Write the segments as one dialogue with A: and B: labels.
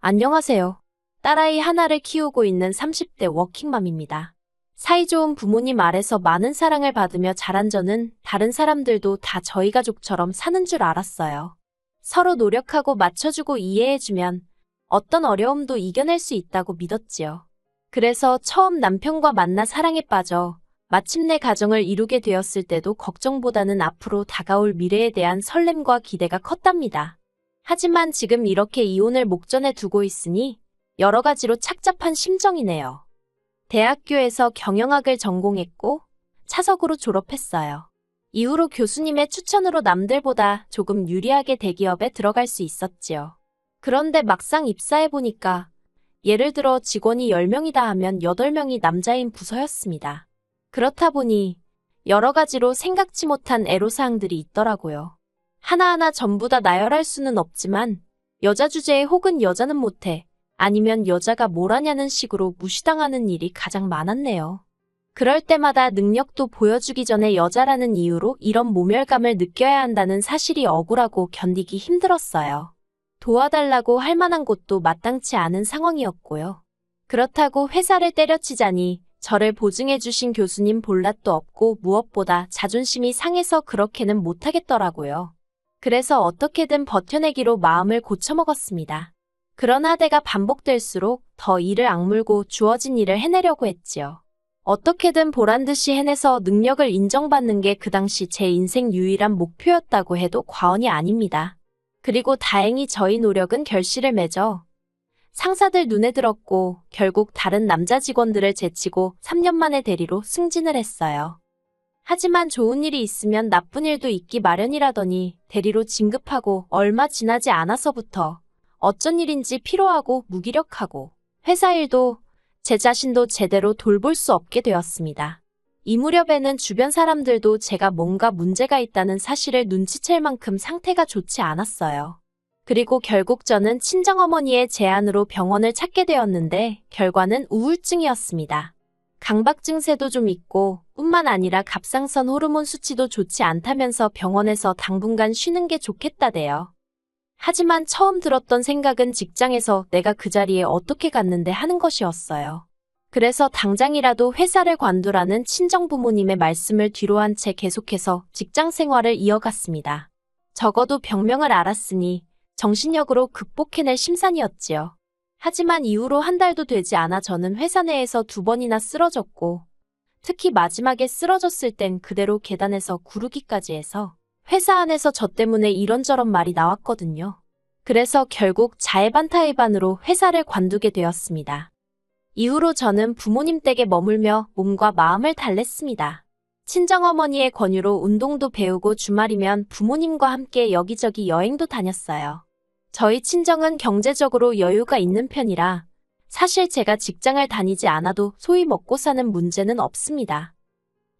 A: 안녕하세요. 딸아이 하나를 키우고 있는 30대 워킹맘입니다. 사이좋은 부모님 아래서 많은 사랑을 받으며 자란 저는 다른 사람들도 다 저희 가족처럼 사는 줄 알았어요. 서로 노력하고 맞춰주고 이해해주면 어떤 어려움도 이겨낼 수 있다고 믿었지요. 그래서 처음 남편과 만나 사랑에 빠져 마침내 가정을 이루게 되었을 때도 걱정보다는 앞으로 다가올 미래에 대한 설렘과 기대가 컸답니다. 하지만 지금 이렇게 이혼을 목전에 두고 있으니 여러 가지로 착잡한 심정이네요. 대학교에서 경영학을 전공했고 차석으로 졸업했어요. 이후로 교수님의 추천으로 남들보다 조금 유리하게 대기업에 들어갈 수 있었지요. 그런데 막상 입사해보니까 예를 들어 직원이 10명이다 하면 8명이 남자인 부서였습니다. 그렇다 보니 여러 가지로 생각지 못한 애로사항들이 있더라고요. 하나하나 전부 다 나열할 수는 없지만 여자 주제에 혹은 여자는 못해 아니면 여자가 뭘 하냐는 식으로 무시당하는 일이 가장 많았네요. 그럴 때마다 능력도 보여주기 전에 여자라는 이유로 이런 모멸감을 느껴야 한다는 사실이 억울하고 견디기 힘들었어요. 도와달라고 할 만한 곳도 마땅치 않은 상황이었고요. 그렇다고 회사를 때려치자니 저를 보증해주신 교수님 볼랏도 없고 무엇보다 자존심이 상해서 그렇게는 못하겠더라고요. 그래서 어떻게든 버텨내기로 마음을 고쳐먹었습니다. 그런 하대가 반복될수록 더 일을 악물고 주어진 일을 해내려고 했지요. 어떻게든 보란 듯이 해내서 능력을 인정받는 게 그 당시 제 인생 유일한 목표였다고 해도 과언이 아닙니다. 그리고 다행히 저희 노력은 결실을 맺어 상사들 눈에 들었고 결국 다른 남자 직원들을 제치고 3년 만에 대리로 승진을 했어요. 하지만 좋은 일이 있으면 나쁜 일도 있기 마련이라더니 대리로 진급하고 얼마 지나지 않아서부터 어쩐 일인지 피로하고 무기력하고 회사 일도 제 자신도 제대로 돌볼 수 없게 되었습니다. 이 무렵에는 주변 사람들도 제가 뭔가 문제가 있다는 사실을 눈치챌 만큼 상태가 좋지 않았어요. 그리고 결국 저는 친정어머니의 제안으로 병원을 찾게 되었는데 결과는 우울증이었습니다. 강박 증세도 좀 있고 뿐만 아니라 갑상선 호르몬 수치도 좋지 않다면서 병원에서 당분간 쉬는 게 좋겠다대요. 하지만 처음 들었던 생각은 직장에서 내가 그 자리에 어떻게 갔는데 하는 것이었어요. 그래서 당장이라도 회사를 관두라는 친정 부모님의 말씀을 뒤로한 채 계속해서 직장 생활을 이어갔습니다. 적어도 병명을 알았으니 정신력으로 극복해낼 심산이었지요. 하지만 이후로 한 달도 되지 않아 저는 회사 내에서 두 번이나 쓰러졌고 특히 마지막에 쓰러졌을 땐 그대로 계단에서 구르기까지 해서 회사 안에서 저 때문에 이런저런 말이 나왔거든요. 그래서 결국 자해반타해반으로 회사를 관두게 되었습니다. 이후로 저는 부모님 댁에 머물며 몸과 마음을 달랬습니다. 친정어머니의 권유로 운동도 배우고 주말이면 부모님과 함께 여기저기 여행도 다녔어요. 저희 친정은 경제적으로 여유가 있는 편이라 사실 제가 직장을 다니지 않아도 소위 먹고 사는 문제는 없습니다.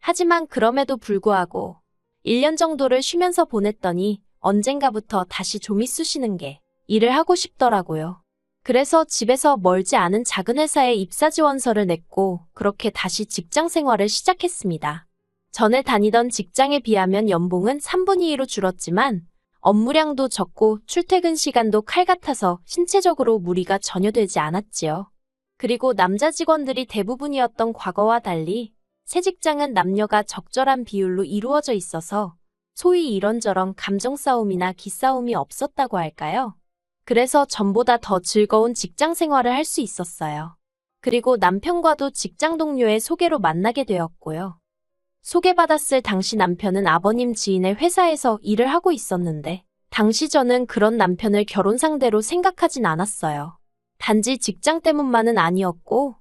A: 하지만 그럼에도 불구하고 1년 정도를 쉬면서 보냈더니 언젠가부터 다시 좀이 쑤시는 게 일을 하고 싶더라고요. 그래서 집에서 멀지 않은 작은 회사에 입사 지원서를 냈고 그렇게 다시 직장 생활을 시작했습니다. 전에 다니던 직장에 비하면 연봉은 3분의 2로 줄었지만 업무량도 적고 출퇴근 시간도 칼 같아서 신체적으로 무리가 전혀 되지 않았지요. 그리고 남자 직원들이 대부분이었던 과거와 달리 새 직장은 남녀가 적절한 비율로 이루어져 있어서 소위 이런저런 감정 싸움이나 기싸움이 없었다고 할까요? 그래서 전보다 더 즐거운 직장 생활을 할 수 있었어요. 그리고 남편과도 직장 동료의 소개로 만나게 되었고요. 소개받았을 당시 남편은 아버님 지인의 회사에서 일을 하고 있었는데, 당시 저는 그런 남편을 결혼 상대로 생각하진 않았어요. 단지 직장 때문만은 아니었고,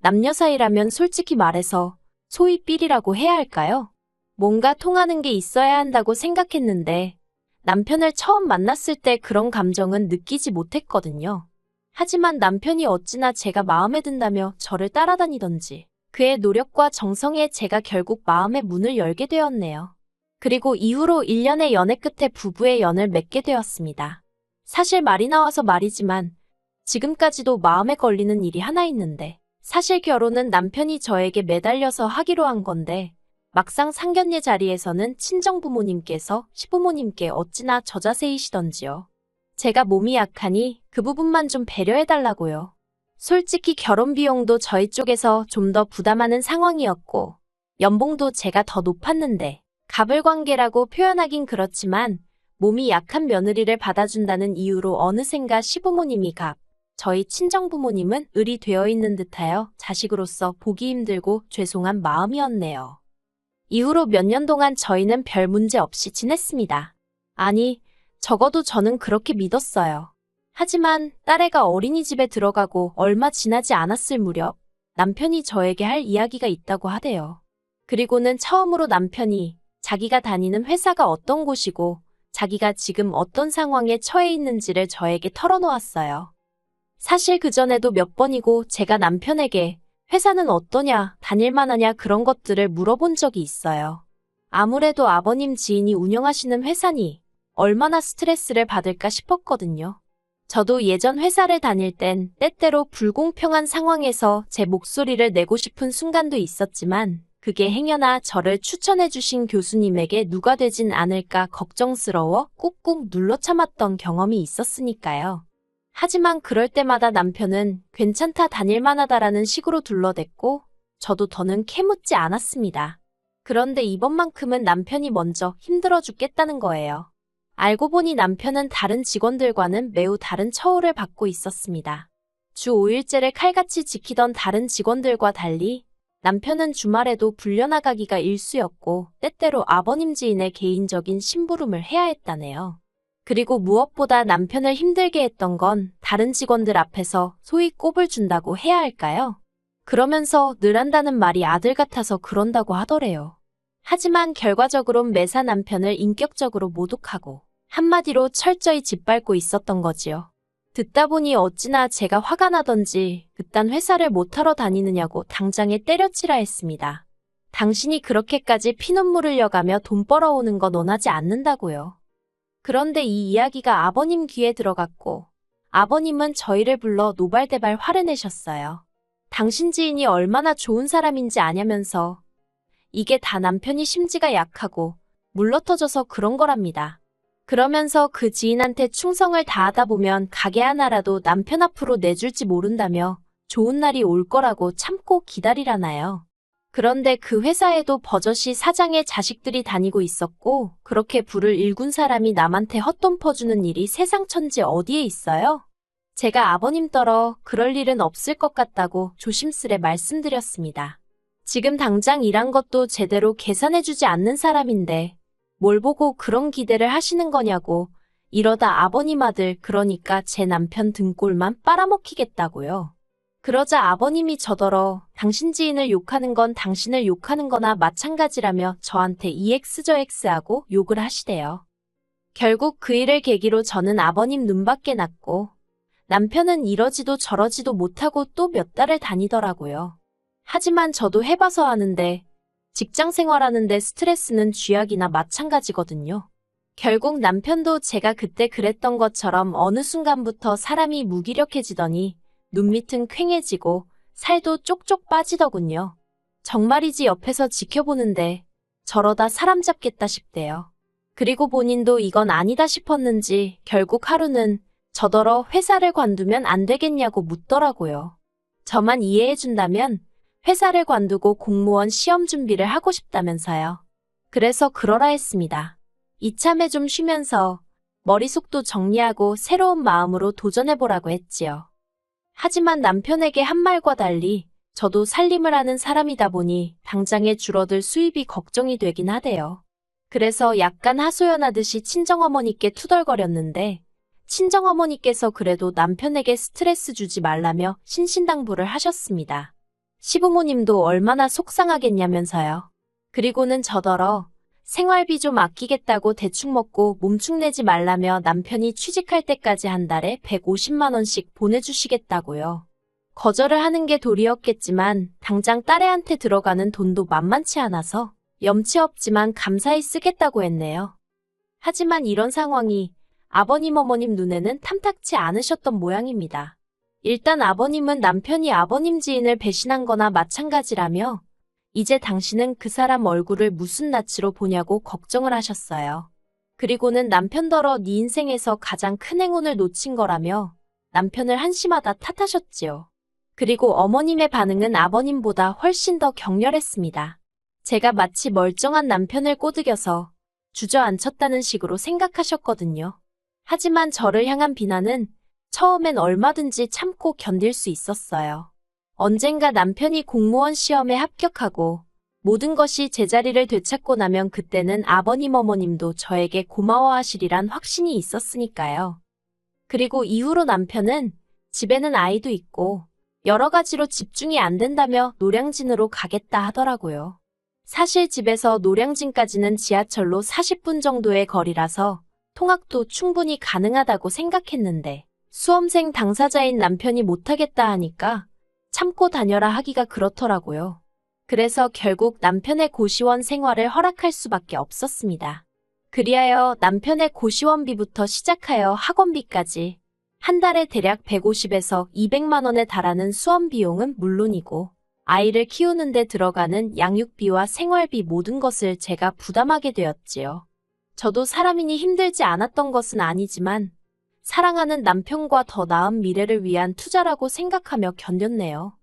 A: 남녀 사이라면 솔직히 말해서 소위 삘이라고 해야 할까요? 뭔가 통하는 게 있어야 한다고 생각했는데, 남편을 처음 만났을 때 그런 감정은 느끼지 못했거든요. 하지만 남편이 어찌나 제가 마음에 든다며 저를 따라다니던지 그의 노력과 정성에 제가 결국 마음의 문을 열게 되었네요. 그리고 이후로 1년의 연애 끝에 부부의 연을 맺게 되었습니다. 사실 말이 나와서 말이지만 지금까지도 마음에 걸리는 일이 하나 있는데 사실 결혼은 남편이 저에게 매달려서 하기로 한 건데 막상 상견례 자리에서는 친정부모님께서 시부모님께 어찌나 저자세이시던지요. 제가 몸이 약하니 그 부분만 좀 배려해달라고요. 솔직히 결혼 비용도 저희 쪽에서 좀 더 부담하는 상황이었고, 연봉도 제가 더 높았는데, 갑을 관계라고 표현하긴 그렇지만, 몸이 약한 며느리를 받아준다는 이유로 어느샌가 시부모님이 갑, 저희 친정부모님은 을이 되어 있는 듯하여 자식으로서 보기 힘들고 죄송한 마음이었네요. 이후로 몇 년 동안 저희는 별 문제 없이 지냈습니다. 아니, 적어도 저는 그렇게 믿었어요. 하지만 딸애가 어린이집에 들어가고 얼마 지나지 않았을 무렵 남편이 저에게 할 이야기가 있다고 하대요. 그리고는 처음으로 남편이 자기가 다니는 회사가 어떤 곳이고 자기가 지금 어떤 상황에 처해 있는지를 저에게 털어놓았어요. 사실 그전에도 몇 번이고 제가 남편에게 회사는 어떠냐, 다닐만하냐 그런 것들을 물어본 적이 있어요. 아무래도 아버님 지인이 운영하시는 회사니 얼마나 스트레스를 받을까 싶었거든요. 저도 예전 회사를 다닐 땐 때때로 불공평한 상황에서 제 목소리를 내고 싶은 순간도 있었지만 그게 행여나 저를 추천해주신 교수님에게 누가 되진 않을까 걱정스러워 꾹꾹 눌러 참았던 경험이 있었으니까요. 하지만 그럴 때마다 남편은 괜찮다 다닐만하다라는 식으로 둘러댔고 저도 더는 캐묻지 않았습니다. 그런데 이번만큼은 남편이 먼저 힘들어 죽겠다는 거예요. 알고 보니 남편은 다른 직원들과는 매우 다른 처우를 받고 있었습니다. 주 5일제를 칼같이 지키던 다른 직원들과 달리 남편은 주말에도 불려나가기가 일쑤였고 때때로 아버님 지인의 개인적인 심부름을 해야 했다네요. 그리고 무엇보다 남편을 힘들게 했던 건 다른 직원들 앞에서 소위 꼽을 준다고 해야 할까요? 그러면서 늘 한다는 말이 아들 같아서 그런다고 하더래요. 하지만 결과적으론 매사 남편을 인격적으로 모독하고 한마디로 철저히 짓밟고 있었던 거지요. 듣다 보니 어찌나 제가 화가 나던지 그딴 회사를 못하러 다니느냐고 당장에 때려치라 했습니다. 당신이 그렇게까지 피눈물 흘려가며 돈 벌어오는 건 원하지 않는다고요. 그런데 이 이야기가 아버님 귀에 들어갔고 아버님은 저희를 불러 노발대발 화를 내셨어요. 당신 지인이 얼마나 좋은 사람인지 아냐면서 이게 다 남편이 심지가 약하고 물러터져서 그런 거랍니다. 그러면서 그 지인한테 충성을 다하다 보면 가게 하나라도 남편 앞으로 내줄지 모른다며 좋은 날이 올 거라고 참고 기다리라나요. 그런데 그 회사에도 버젓이 사장의 자식들이 다니고 있었고 그렇게 부를 일군 사람이 남한테 헛돈 퍼주는 일이 세상 천지 어디에 있어요? 제가 아버님 떨어 그럴 일은 없을 것 같다고 조심스레 말씀드렸습니다. 지금 당장 일한 것도 제대로 계산해주지 않는 사람인데 뭘 보고 그런 기대를 하시는 거냐고 이러다 아버님 아들 그러니까 제 남편 등골만 빨아먹히겠다고요. 그러자 아버님이 저더러 당신 지인을 욕하는 건 당신을 욕하는 거나 마찬가지라며 저한테 EX 저 X하고 욕을 하시대요. 결국 그 일을 계기로 저는 아버님 눈밖에 났고 남편은 이러지도 저러지도 못하고 또 몇 달을 다니더라고요. 하지만 저도 해봐서 아는데 직장 생활하는데 스트레스는 쥐약이나 마찬가지거든요. 결국 남편도 제가 그때 그랬던 것처럼 어느 순간부터 사람이 무기력해지더니 눈 밑은 퀭해지고 살도 쪽쪽 빠지더군요. 정말이지 옆에서 지켜보는데 저러다 사람 잡겠다 싶대요. 그리고 본인도 이건 아니다 싶었는지 결국 하루는 저더러 회사를 관두면 안 되겠냐고 묻더라고요. 저만 이해해준다면 회사를 관두고 공무원 시험 준비를 하고 싶다면서요. 그래서 그러라 했습니다. 이참에 좀 쉬면서 머릿속도 정리하고 새로운 마음으로 도전해보라고 했지요. 하지만 남편에게 한 말과 달리 저도 살림을 하는 사람이다 보니 당장에 줄어들 수입이 걱정이 되긴 하대요. 그래서 약간 하소연하듯이 친정어머니께 투덜거렸는데 친정어머니께서 그래도 남편에게 스트레스 주지 말라며 신신당부를 하셨습니다. 시부모님도 얼마나 속상하겠냐면서요. 그리고는 저더러 생활비 좀 아끼겠다고 대충 먹고 몸축내지 말라며 남편이 취직할 때까지 한 달에 150만원씩 보내주시겠다고요. 거절을 하는 게 도리였겠지만 당장 딸애한테 들어가는 돈도 만만치 않아서 염치 없지만 감사히 쓰겠다고 했네요. 하지만 이런 상황이 아버님 어머님 눈에는 탐탁치 않으셨던 모양입니다. 일단 아버님은 남편이 아버님 지인을 배신한 거나 마찬가지라며 이제 당신은 그 사람 얼굴을 무슨 낯으로 보냐고 걱정을 하셨어요. 그리고는 남편더러 네 인생에서 가장 큰 행운을 놓친 거라며 남편을 한심하다 탓하셨지요. 그리고 어머님의 반응은 아버님보다 훨씬 더 격렬했습니다. 제가 마치 멀쩡한 남편을 꼬드겨서 주저앉혔다는 식으로 생각하셨거든요. 하지만 저를 향한 비난은 처음엔 얼마든지 참고 견딜 수 있었어요. 언젠가 남편이 공무원 시험에 합격하고 모든 것이 제자리를 되찾고 나면 그때는 아버님 어머님도 저에게 고마워하시리란 확신이 있었으니까요. 그리고 이후로 남편은 집에는 아이도 있고 여러 가지로 집중이 안 된다며 노량진으로 가겠다 하더라고요. 사실 집에서 노량진까지는 지하철로 40분 정도의 거리라서 통학도 충분히 가능하다고 생각했는데 수험생 당사자인 남편이 못하겠다 하니까 참고 다녀라 하기가 그렇더라고요. 그래서 결국 남편의 고시원 생활을 허락할 수밖에 없었습니다. 그리하여 남편의 고시원비부터 시작하여 학원비까지 한 달에 대략 150에서 200만 원에 달하는 수험 비용은 물론이고 아이를 키우는 데 들어가는 양육비와 생활비 모든 것을 제가 부담하게 되었지요. 저도 사람이니 힘들지 않았던 것은 아니지만 사랑하는 남편과 더 나은 미래를 위한 투자라고 생각하며 견뎠네요.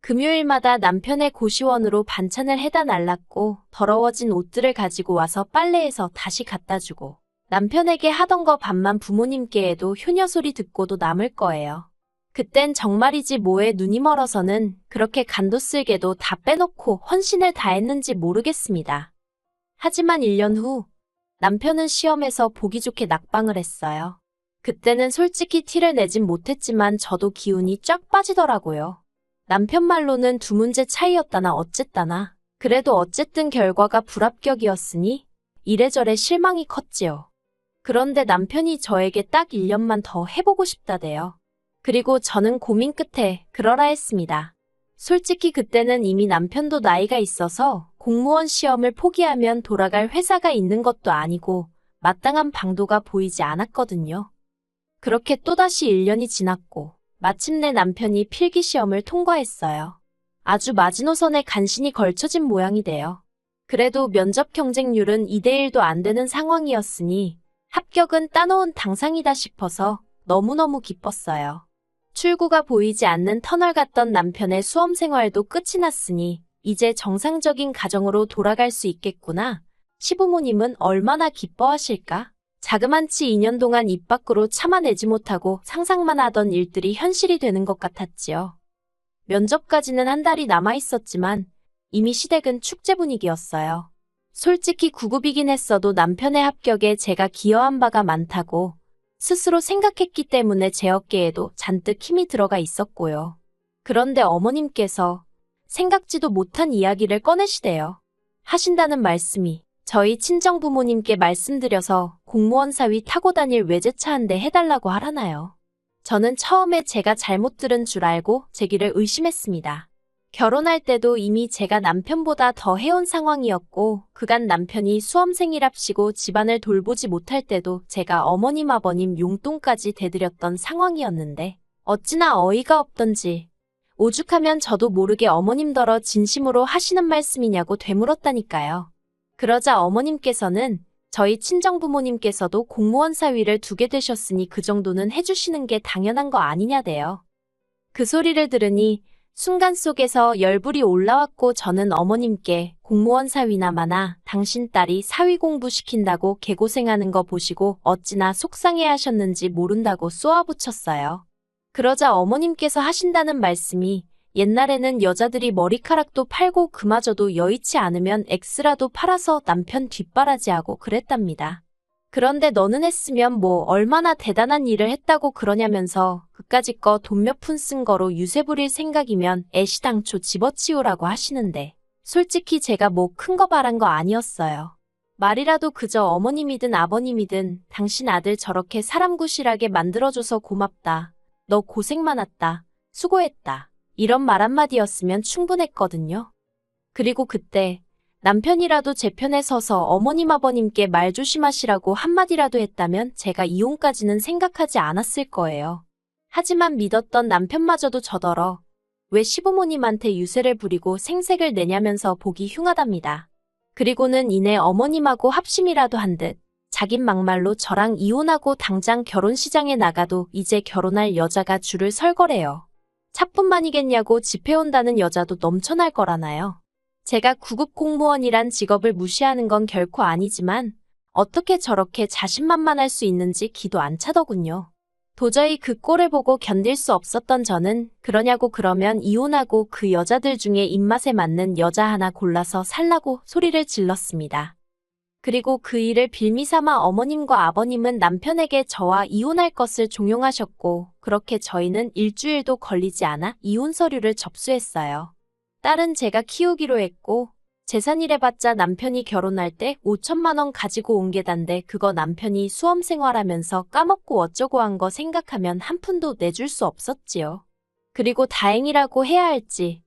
A: 금요일마다 남편의 고시원으로 반찬을 해다 날랐고 더러워진 옷들을 가지고 와서 빨래해서 다시 갖다 주고 남편에게 하던 거 반만 부모님께 해도 효녀 소리 듣고도 남을 거예요. 그땐 정말이지 뭐에 눈이 멀어서는 그렇게 간도 쓸게도 다 빼놓고 헌신을 다했는지 모르겠습니다. 하지만 1년 후 남편은 시험에서 보기 좋게 낙방을 했어요. 그때는 솔직히 티를 내진 못했지만 저도 기운이 쫙 빠지더라고요. 남편 말로는 두 문제 차이였다나 어쨌다나 그래도 어쨌든 결과가 불합격이었으니 이래저래 실망이 컸지요. 그런데 남편이 저에게 딱 1년만 더 해보고 싶다대요. 그리고 저는 고민 끝에 그러라 했습니다. 솔직히 그때는 이미 남편도 나이가 있어서 공무원 시험을 포기하면 돌아갈 회사가 있는 것도 아니고 마땅한 방도가 보이지 않았거든요. 그렇게 또다시 1년이 지났고 마침내 남편이 필기 시험을 통과했어요. 아주 마지노선에 간신히 걸쳐진 모양이 돼요. 그래도 면접 경쟁률은 2대1도 안 되는 상황이었으니 합격은 따놓은 당상이다 싶어서 너무너무 기뻤어요. 출구가 보이지 않는 터널 같던 남편의 수험 생활도 끝이 났으니 이제 정상적인 가정으로 돌아갈 수 있겠구나. 시부모님은 얼마나 기뻐하실까? 자그만치 2년 동안 입 밖으로 참아내지 못하고 상상만 하던 일들이 현실이 되는 것 같았지요. 면접까지는 한 달이 남아 있었지만 이미 시댁은 축제 분위기였어요. 솔직히 구급이긴 했어도 남편의 합격에 제가 기여한 바가 많다고 스스로 생각했기 때문에 제 어깨에도 잔뜩 힘이 들어가 있었고요. 그런데 어머님께서 생각지도 못한 이야기를 꺼내시대요. 하신다는 말씀이 저희 친정 부모님께 말씀드려서 공무원 사위 타고 다닐 외제차 한 대 해달라고 하라나요. 저는 처음에 제가 잘못 들은 줄 알고 제 길을 의심했습니다. 결혼할 때도 이미 제가 남편보다 더 해온 상황이었고 그간 남편이 수험생이랍시고 집안을 돌보지 못할 때도 제가 어머님 아버님 용돈까지 대드렸던 상황이었는데 어찌나 어이가 없던지 오죽하면 저도 모르게 어머님더러 진심으로 하시는 말씀이냐고 되물었다니까요. 그러자 어머님께서는 저희 친정부모님께서도 공무원 사위를 두게 되셨으니 그 정도는 해주시는 게 당연한 거 아니냐대요. 그 소리를 들으니 순간 속에서 열불이 올라왔고 저는 어머님께 공무원 사위나 마나 당신 딸이 사위 공부시킨다고 개고생하는 거 보시고 어찌나 속상해 하셨는지 모른다고 쏘아붙였어요. 그러자 어머님께서 하신다는 말씀이 옛날에는 여자들이 머리카락도 팔고 그마저도 여의치 않으면 엑스라도 팔아서 남편 뒷바라지하고 그랬답니다. 그런데 너는 했으면 뭐 얼마나 대단한 일을 했다고 그러냐면서 그까짓 거돈 몇 푼 쓴 거로 유세 부릴 생각이면 애시당초 집어치우라고 하시는데 솔직히 제가 뭐 큰 거 바란 거 아니었어요. 말이라도 그저 어머님이든 아버님이든 당신 아들 저렇게 사람 구실하게 만들어줘서 고맙다. 너 고생 많았다. 수고했다. 이런 말 한마디였으면 충분했거든요. 그리고 그때 남편이라도 제 편에 서서 어머님 아버님께 말 조심하시라고 한마디라도 했다면 제가 이혼까지는 생각하지 않았을 거예요. 하지만 믿었던 남편마저도 저더러 왜 시부모님한테 유세를 부리고 생색을 내냐면서 보기 흉하답니다. 그리고는 이내 어머님하고 합심이라도 한 듯 자긴 막말로 저랑 이혼하고 당장 결혼 시장에 나가도 이제 결혼할 여자가 줄을 설 거래요. 차뿐만이겠냐고 집해온다는 여자도 넘쳐날 거라나요. 제가 구급 공무원이란 직업을 무시하는 건 결코 아니지만 어떻게 저렇게 자신만만할 수 있는지 기도 안 차더군요. 도저히 그 꼴을 보고 견딜 수 없었던 저는 그러냐고 그러면 이혼하고 그 여자들 중에 입맛에 맞는 여자 하나 골라서 살라고 소리를 질렀습니다. 그리고 그 일을 빌미삼아 어머님과 아버님은 남편에게 저와 이혼할 것을 종용하셨고 그렇게 저희는 일주일도 걸리지 않아 이혼 서류를 접수했어요. 딸은 제가 키우기로 했고 재산이래봤자 남편이 결혼할 때 5천만 원 가지고 온 게 단데 그거 남편이 수험 생활하면서 까먹고 어쩌고 한 거 생각하면 한 푼도 내줄 수 없었지요. 그리고 다행이라고 해야 할지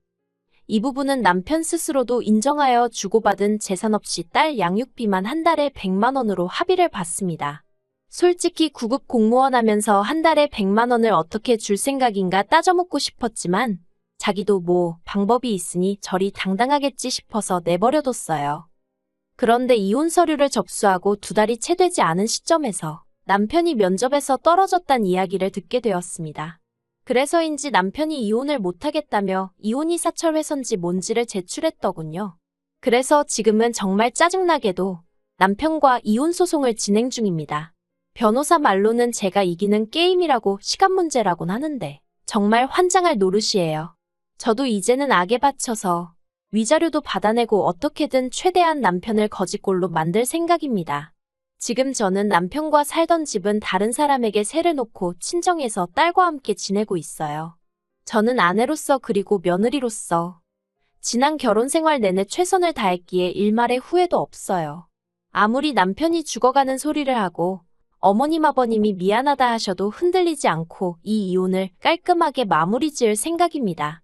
A: 이 부분은 남편 스스로도 인정하여 주고받은 재산 없이 딸 양육비만 한 달에 100만 원으로 합의를 봤습니다. 솔직히 구급 공무원 하면서 한 달에 100만 원을 어떻게 줄 생각인가 따져묻고 싶었지만 자기도 뭐 방법이 있으니 저리 당당하겠지 싶어서 내버려뒀어요. 그런데 이혼 서류를 접수하고 두 달이 채 되지 않은 시점에서 남편이 면접에서 떨어졌단 이야기를 듣게 되었습니다. 그래서인지 남편이 이혼을 못하겠다며 이혼이 사철회선지 뭔지를 제출했더군요. 그래서 지금은 정말 짜증나게도 남편과 이혼 소송을 진행 중입니다. 변호사 말로는 제가 이기는 게임이라고 시간 문제라곤 하는데 정말 환장할 노릇이에요. 저도 이제는 악에 바쳐서 위자료도 받아내고 어떻게든 최대한 남편을 거지꼴로 만들 생각입니다. 지금 저는 남편과 살던 집은 다른 사람에게 세를 놓고 친정에서 딸과 함께 지내고 있어요. 저는 아내로서 그리고 며느리로서 지난 결혼 생활 내내 최선을 다했기에 일말의 후회도 없어요. 아무리 남편이 죽어가는 소리를 하고 어머님 아버님이 미안하다 하셔도 흔들리지 않고 이 이혼을 깔끔하게 마무리 지을 생각입니다.